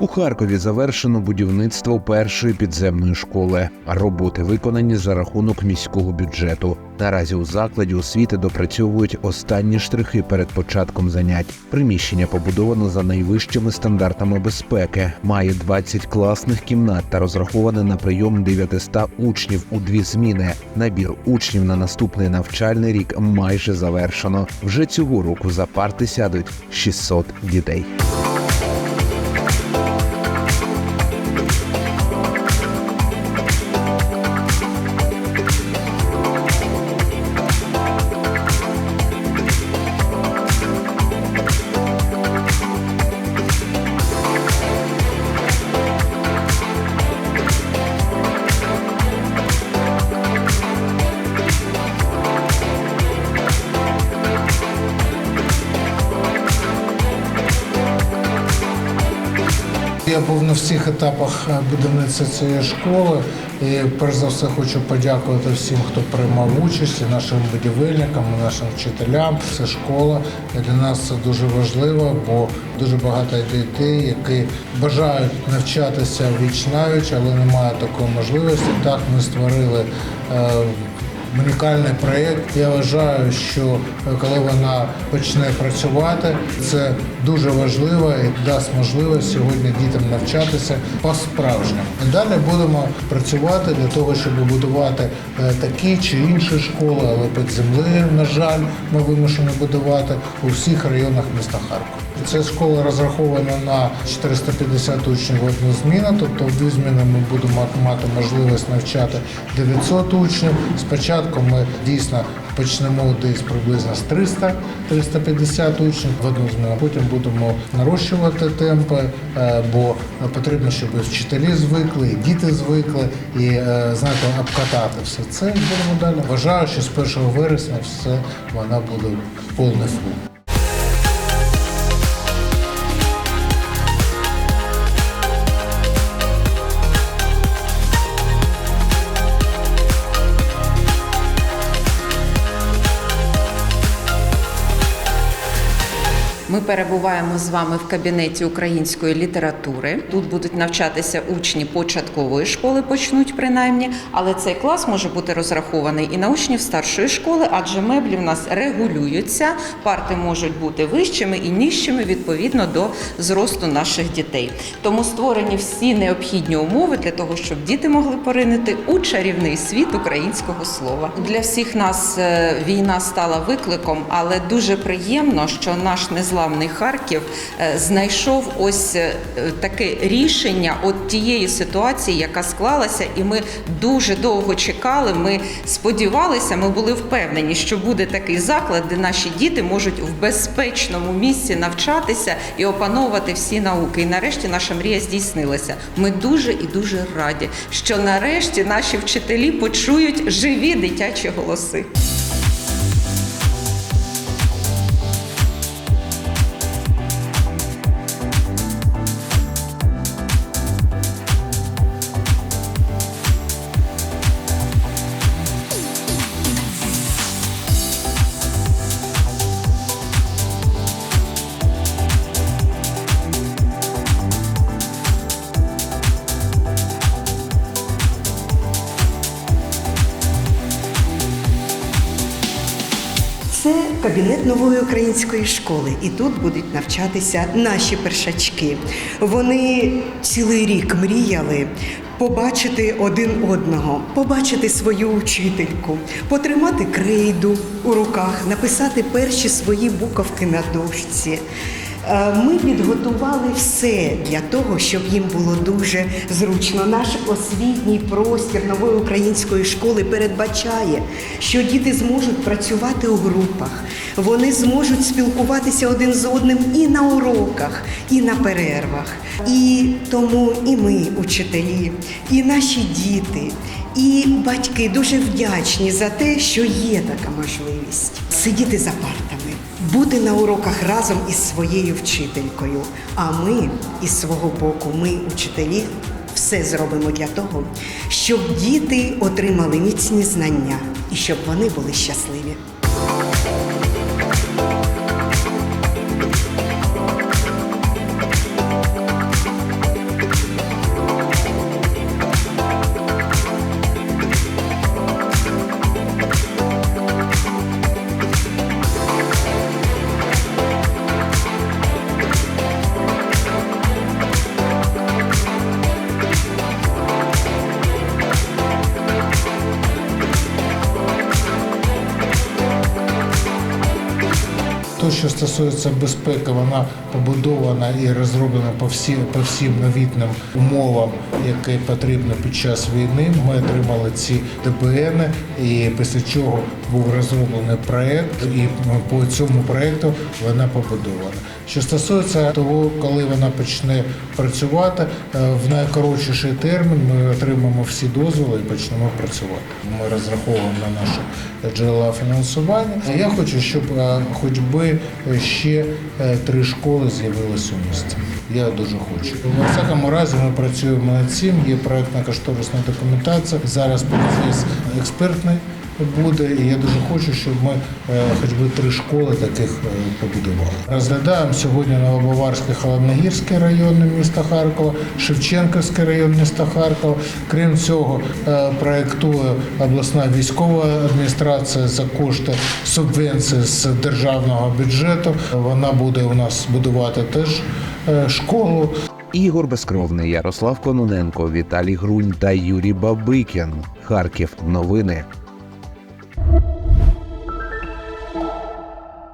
У Харкові завершено будівництво першої підземної школи. Роботи виконані за рахунок міського бюджету. Наразі у закладі освіти допрацьовують останні штрихи перед початком занять. Приміщення побудовано за найвищими стандартами безпеки, має 20 класних кімнат та розраховане на прийом 900 учнів у дві зміни. Набір учнів на наступний навчальний рік майже завершено. Вже цього року за парти сядуть 600 дітей. Я був на всіх етапах е, будівництва цієї школи. І перш за все хочу подякувати всім, хто приймав участь, і нашим будівельникам, і нашим вчителям. Це школа і для нас це дуже важливо, бо дуже багато дітей, які бажають навчатися віч навіч, але немає такої можливості. Так ми створили. е, унікальний проєкт. Я вважаю, що е, коли вона почне працювати, це дуже важливо і дасть можливість сьогодні дітям навчатися по-справжньому. Далі будемо працювати для того, щоб будувати е, такі чи інші школи, але під землею, на жаль, ми вимушені будувати у всіх районах міста Харкова. Ця школа розрахована на 450 учнів в одну зміну, тобто в дві зміни ми будемо мати можливість навчати 900 учнів. Спочатку ми дійсно почнемо десь приблизно з 300-350 учнів в одну зміну. Потім будемо нарощувати темпи, е, бо потрібно, щоб і вчителі звикли, і діти звикли, і е, знаєте, обкатати все це. Будемо далі. Вважаю, що з 1 вересня все вона буде повний фул. Ми перебуваємо з вами в кабінеті української літератури. Тут будуть навчатися учні початкової школи, почнуть принаймні, але цей клас може бути розрахований і на учнів старшої школи, адже меблі в нас регулюються. Парти можуть бути вищими і нижчими відповідно до зросту наших дітей. Тому створені всі необхідні умови для того, щоб діти могли поринити у чарівний світ українського слова. Для всіх нас е, війна стала викликом, але дуже приємно, що наш незламний Харків е, знайшов ось е, таке рішення от тієї ситуації, яка склалася, і ми дуже довго чекали. Ми сподівалися, ми були впевнені, що буде такий заклад, де наші діти можуть в безпечному місці навчатися і опановувати всі науки. І нарешті наша мрія здійснилася. Ми дуже і дуже раді, що нарешті наші вчителі почують живі дитячі голоси. Кабінет нової української школи, і тут будуть навчатися наші першачки. Вони цілий рік мріяли побачити один одного, побачити свою учительку, потримати крейду у руках, написати перші свої буковки на дошці. Е, Ми підготували все для того, щоб їм було дуже зручно. Наш освітній простір нової української школи передбачає, що діти зможуть працювати у групах, вони зможуть спілкуватися один з одним і на уроках, і на перервах. І тому і ми, учителі, і наші діти, і батьки дуже вдячні за те, що є така можливість сидіти за партами бути на уроках разом із своєю вчителькою. А ми із свого боку, ми, учителі, все зробимо для того, щоб діти отримали міцні знання і щоб вони були щасливі. Що стосується безпеки, вона побудована і розроблена по всім по всім новітним умовам, які потрібні під час війни. Ми отримали ці ДБН, і після чого був розроблений проект, і по цьому проекту вона побудована. Що стосується того, коли вона почне працювати, е, в найкоротший термін ми отримаємо всі дозволи і почнемо працювати. Ми розраховуємо на наші джерела фінансування. Я хочу, щоб е, хоч би ще е, три школи з'явилися у місті. Я дуже хочу. У всякому разі ми працюємо над цим. Є проектна кошторисна документація. Зараз процес експертний буде, і я дуже хочу, щоб ми е, хоч би три школи таких е, побудували. Розглядаємо сьогодні Новобаварський, Холодногірський район міста Харкова, Шевченківський район міста Харкова. Крім цього, е, проєктує обласна військова адміністрація за кошти субвенції з державного бюджету. Вона буде у нас будувати теж школу. Ігор Безкровний, Ярослав Кононенко, Віталій Грунь та Юрій Бабикін. Харків. Новини.